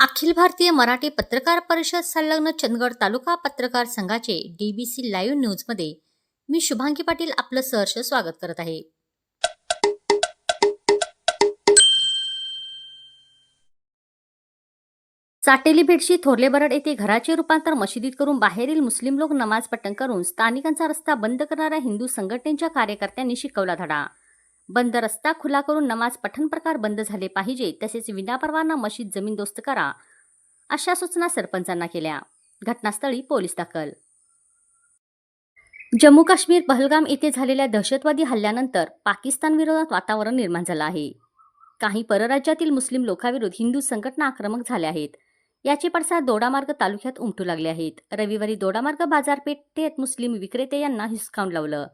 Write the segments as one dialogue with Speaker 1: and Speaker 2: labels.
Speaker 1: अखिल भारतीय मराठी पत्रकार परिषद संलग्न चंदगड तालुका पत्रकार संघाचे डीबीसी लाईव्ह न्यूजमध्ये मी शुभांगी पाटील आपलं सहर्ष स्वागत करत आहे. चाटेली भेटशी थोरले बरड येथे घराचे रूपांतर मशिदीत करून बाहेरील मुस्लिम लोक नमाज पठण करून स्थानिकांचा रस्ता बंद करणाऱ्या हिंदू संघटनेच्या कार्यकर्त्यांनी शिकवला धडा. बंद रस्ता खुला करून नमाज पठण प्रकार बंद झाले पाहिजे तसेच विनापरवाना मशीद जमीनदोस्त करा अशा सूचना सरपंचांना केल्या. घटनास्थळी पोलीस दाखल. जम्मू काश्मीर पहलगाम येथे झालेल्या दहशतवादी हल्ल्यानंतर पाकिस्तान विरोधात वातावरण निर्माण झालं आहे. काही परराज्यातील मुस्लिम लोकांविरोध हिंदू संघटना आक्रमक झाल्या आहेत. याचे पडसाद दोडामार्ग तालुक्यात उमटू लागले आहेत. रविवारी दोडामार्ग बाजारपेठेत मुस्लिम विक्रेते यांना हिसकावून लावलं.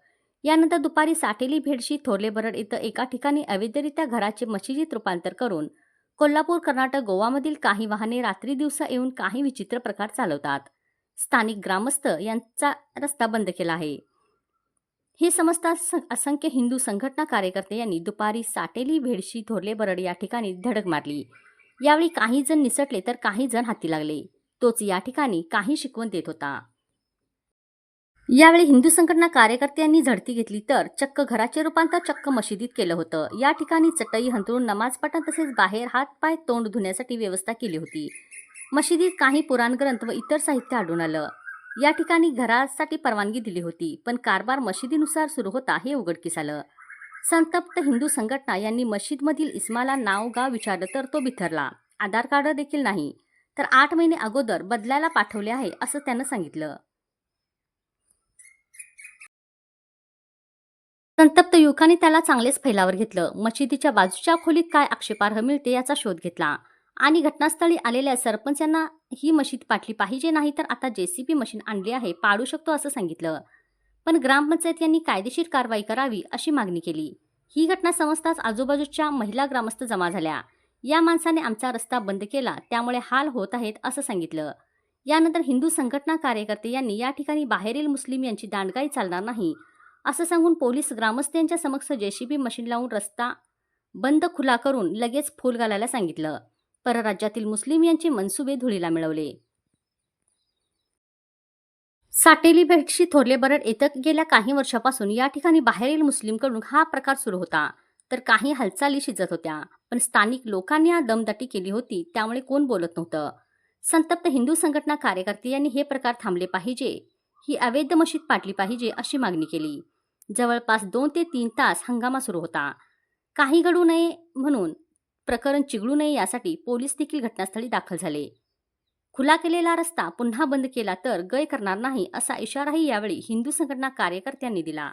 Speaker 1: यानंतर दुपारी साटेली भेडशी थोरले बरड इथं एका ठिकाणी अवैधरित्या घराचे मशिदीत रूपांतर करून कोल्हापूर कर्नाटक गोवामधील काही वाहने रात्री दिवसा येऊन काही विचित्र प्रकार चालवतात. स्थानिक ग्रामस्थ यांचा रस्ता बंद केला आहे. हे समजता असंख्य हिंदू संघटना कार्यकर्ते यांनी दुपारी साटेली भेडशी थोरले बरड या ठिकाणी धडक मारली. यावेळी काही जण निसटले तर काही जण हाती लागले. तोच या ठिकाणी काही शिकवण देत होता. यावेळी हिंदू संघटना कार्यकर्त्यांनी झडती घेतली तर चक्क घराचे रूपांतर चक्क मशिदीत केलं होतं. या ठिकाणी चटई हंतरून नमाज पठण तसेच बाहेर हातपाय तोंड धुण्यासाठी व्यवस्था केली होती. मशिदीत काही पुराण ग्रंथ व इतर साहित्य आढळून आलं. या ठिकाणी घरासाठी परवानगी दिली होती पण कारभार मशिदीनुसार सुरू होता हे उघडकीस आलं. संतप्त हिंदू संघटना यांनी मशीदमधील इस्माला नाव गाव विचारलं तर तो बिथरला. आधार कार्ड देखील नाही. तर आठ महिने अगोदर बदलायला पाठवले आहे असं त्यानं सांगितलं. संतप्त युवकाने त्याला चांगलेच फैलावर घेतलं. मशिदीच्या बाजूच्या खोलीत काय आक्षेपार्ह मिळते याचा शोध घेतला. आणि घटनास्थळी आलेल्या सरपंच यांना ही मशीद पाटली पाहिजे नाही तर आता जेसीबी मशीन आणली आहे पाडू शकतो असं सांगितलं. पण ग्रामपंचायत यांनी कायदेशीर कारवाई करावी अशी मागणी केली. ही घटना समजताच आजूबाजूच्या महिला ग्रामस्थ जमा झाल्या. या माणसाने आमचा रस्ता बंद केला त्यामुळे हाल होत आहेत असं सांगितलं. यानंतर हिंदू संघटना कार्यकर्ते यांनी या ठिकाणी बाहेरील मुस्लिम यांची दांडगाई चालणार नाही. असं सांगून पोलीस ग्रामस्थांच्या समक्ष जेसीबी मशीन लावून रस्ता बंद खुला करून लगेच फूल घालायला सांगितलं. परराज्यातील मुस्लिम यांचे मनसुबे धुळीला मिळवले. साटेली भेटशी थोरले बरड येतं गेल्या काही वर्षापासून या ठिकाणी बाहेरील मुस्लिमकडून हा प्रकार सुरू होता. तर काही हालचाली शिजत होत्या. पण स्थानिक लोकांनी या दमदाटी केली होती त्यामुळे कोण बोलत नव्हतं. संतप्त हिंदू संघटना कार्यकर्ते यांनी हे प्रकार थांबले पाहिजे. ही अवैध मशीद पाटली पाहिजे अशी मागणी केली. जवळपास दोन ते तीन तास हंगामा सुरू होता. काही घडू नये म्हणून प्रकरण चिघळू नये यासाठी पोलीस देखील घटनास्थळी दाखल झाले. खुला केलेला रस्ता पुन्हा बंद केला तर गय करणार नाही असा इशाराही यावेळी हिंदू संघटना कार्यकर्त्यांनी दिला.